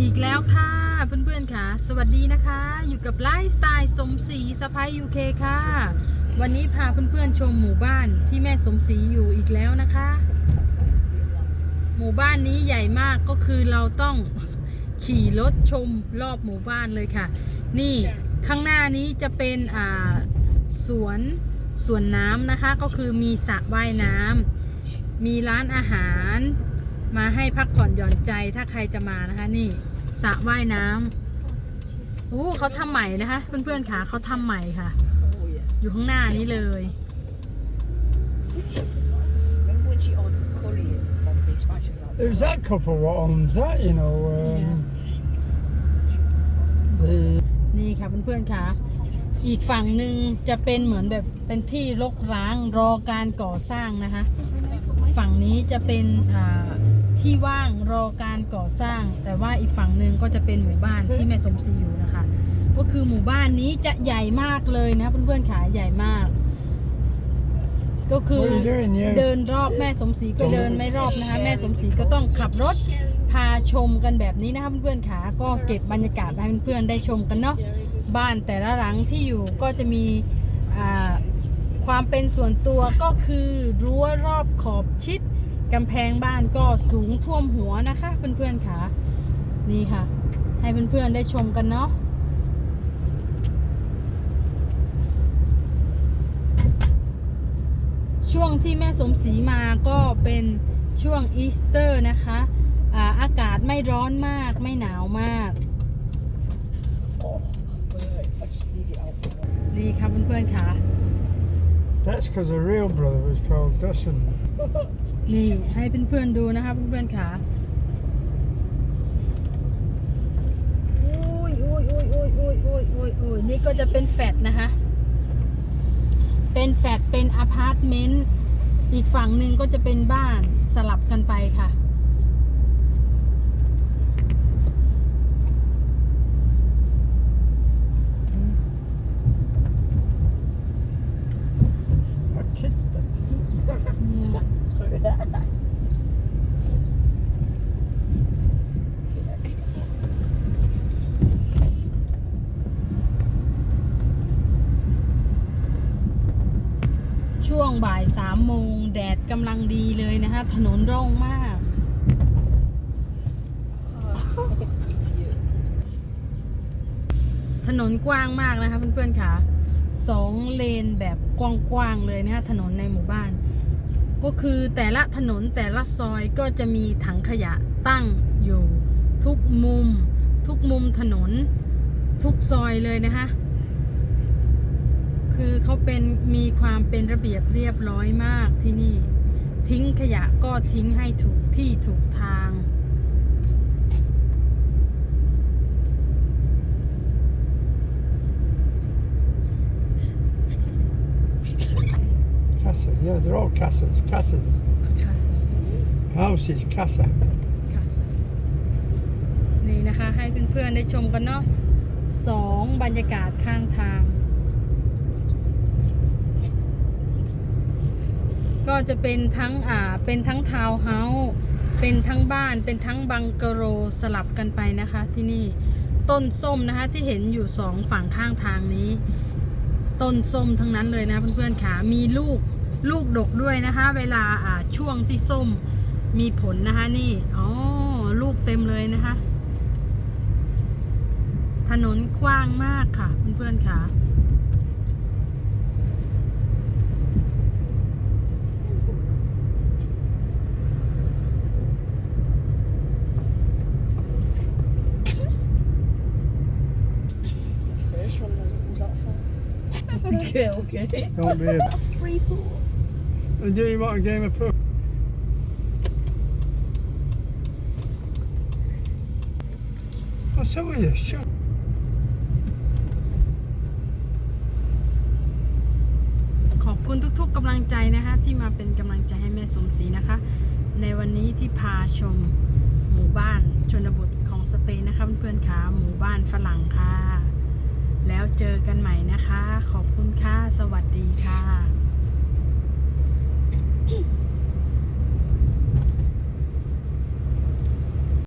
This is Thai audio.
อีกแล้วค่ะ เพื่อนๆค่ะ สวัสดีนะคะ อยู่กับไลฟ์สไตล์สมศรีสะพ้ายยูเคค่ะ วันนี้พาเพื่อนๆชมหมู่บ้านที่แม่สมศรีอยู่อีกแล้วนะคะ หมู่บ้านนี้ใหญ่มากก็คือเราต้องขี่รถชมรอบหมู่บ้านเลยค่ะ นี่ข้างหน้านี้จะเป็นอ่าสวนสวนน้ำนะคะ ก็คือมีสระว่ายน้ำมีร้านอาหารมาให้พักผ่อนหย่อนใจถ้าใครจะมานะคะนี่ สระว่ายน้ำโอ้เขาทำใหม่นะคะ เพื่อนๆค่ะเขาทำใหม่ค่ะ Oh yeah. อยู่ข้างหน้านี้เลย Remember when she ordered Korean from the spicy love? It was that couple what owns that, you know. Um, the นี่ค่ะเพื่อนๆค่ะ อีกฝั่งหนึ่งจะเป็นเหมือนแบบเป็นที่รกร้างรอการก่อสร้างนะคะ ฝั่งนี้จะเป็นอ่าที่ว่างรอการก่อสร้าง แต่ว่าอีกฝั่งหนึ่งก็จะเป็นหมู่บ้านที่แม่สมศรีอยู่นะคะ ก็คือหมู่บ้านนี้จะใหญ่มากเลยนะเพื่อนๆค่ะใหญ่มาก ก็คือ What are you doing, you? เดินรอบแม่สมศรีก็เดินไม่รอบนะคะ แม่สมศรีก็ต้องขับรถพาชมกันแบบนี้นะคะเพื่อนๆค่ะก็เก็บบรรยากาศให้เพื่อนๆได้ชมกันเนาะ บ้านแต่ละหลังที่อยู่ก็จะมีความเป็นส่วนตัวก็คือรั้วรอบขอบชิดกำแพงบ้านก็สูงท่วมหัวนะคะเพื่อนๆค่ะนี่ค่ะ ให้เพื่อนๆได้ชมกันเนาะช่วงที่แม่สมศรีมาก็เป็นช่วงอีสเตอร์นะคะอาอากาศไม่ร้อนมากไม่หนาวมาก I just need it out. นี่ค่ะเพื่อนๆค่ะ that's because her real brother was called Dustin. นี่ให้เพื่อนๆดูนะคะเพื่อนๆค่ะโอ้ยโอ้ยโอ้ยโอ้ยโอ้ยโอ้ยโอ้ยโอ้ยนี่ก็จะเป็นแฟลตนะคะ เป็นแฟลตเป็นอพาร์ตเมนต์ อีกฝั่งหนึ่งก็จะเป็นบ้านสลับกันไปค่ะ ช่วงบ่ายสามโมงแดดกำลังดีเลยนะคะ ถนนโร่งมาก ถนนกว้างมากนะคะเพื่อนๆค่ะสองเลนแบบกว้างๆเลยนะคะถนนในหมู่บ้าน ก็คือแต่ละถนนแต่ละซอยก็จะมีถังขยะตั้งอยู่ ทุกมุม ทุกมุมถนน ทุกซอยเลยนะคะ คือเขาเป็นมีความเป็นระเบียบเรียบร้อยมากที่นี่ ทิ้งขยะก็ทิ้งให้ถูกที่ถูกทาง Casa, yeah, they're all casas. Casas. House is casa. ค่ะนี่นะคะให้เพื่อนๆได้ชมกันเนาะสองบรรยากาศข้างทาง ก็จะเป็นทั้งอ่าเป็นทั้งทาวน์เฮาส์เป็นทั้งบ้านเป็นทั้งบังกะโรสลับกันไปนะคะที่นี่ต้นส้มนะคะที่เห็นอยู่สองฝั่งข้างทางนี้ ต้นส้มทั้งนั้นเลยนะเพื่อนๆขามีลูกลูกดกด้วยนะคะ เวลาอ่าช่วงที่ส้มมีผลนะคะนี่อ๋อลูกเต็มเลยนะคะ ถนนกว้างมากค่ะเพื่อนๆค่ะ okay, okay. Don't be a... A free pool. And do you want a game of pool? What's up with you? Shut ขอบคุณทุกๆกำลังใจนะคะที่มาเป็นกำลังใจให้แม่สมศรีนะคะ ในวันนี้ที่พาชมหมู่บ้านชนบทของสเปนนะคะเพื่อนๆค่ะหมู่บ้านฝรั่งค่ะ แล้วเจอกันใหม่นะคะ ขอบคุณค่ะ สวัสดีค่ะ